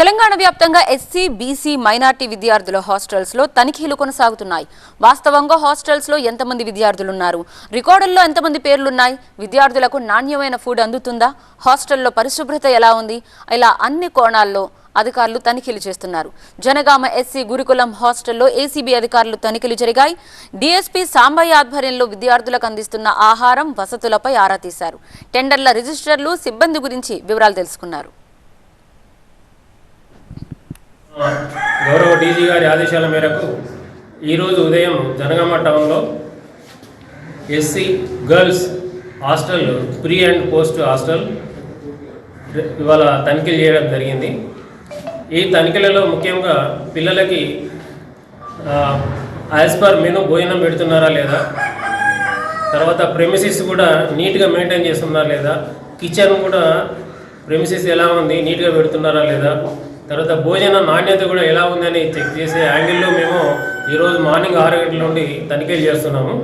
తెలంగాణ వ్యాప్తంగా SC BC minority విద్యార్థుల హాస్టల్స్లో తనిఖీలు కొనసాగుతున్నాయి. వాస్తవంగా హాస్టల్స్లో ఎంతమంది విద్యార్థులున్నారు? రికార్డుల్లో ఎంతమంది పేర్లున్నాయి? విద్యార్థులకు నాణ్యమైన ఫుడ్ అందుతుందా? హాస్టల్లో పరిశుభ్రత ఎలా ఉంది? ఇలా అన్ని కోణాల్లో అధికారులు తనిఖీలు చేస్తున్నారు. జనగామ ఎస్సీ గురుకులం హాస్టల్లో ఏసీబీ అధికారులు తనిఖీలు జరిగాయి. డీఎస్పీ సాంబయ్య ఆధ్వర్యంలో విద్యార్థులకు అందిస్తున్న ఆహారం వసతులపై ఆరా తీశారు. టెండర్ల రిజిస్టర్లు సిబ్బంది గురించి వివరాలు తెలుసుకున్నారు. గౌరవ డీజీ గారి ఆదేశాల మేరకు ఈరోజు ఉదయం జనగామ టౌన్లో SC girls hostel pre and post hostel ఇవాళ తనిఖీలు చేయడం జరిగింది. ఈ తనిఖీలలో ముఖ్యంగా పిల్లలకి యాజ్ పర్ మెను భోజనం పెడుతున్నారా లేదా? తర్వాత ప్రెమిసిస్ కూడా నీట్గా మెయింటైన్ చేస్తున్నారా లేదా? కిచెన్ కూడా ప్రెమిసిస్ ఎలా ఉంది? నీట్గా పెడుతున్నారా లేదా? తర్వాత భోజన నాణ్యత కూడా ఎలా ఉందని చెక్ చేసే యాంగిల్లో మేము ఈరోజు మార్నింగ్ ఆరు గంటల నుండి తనిఖీలు చేస్తున్నాము.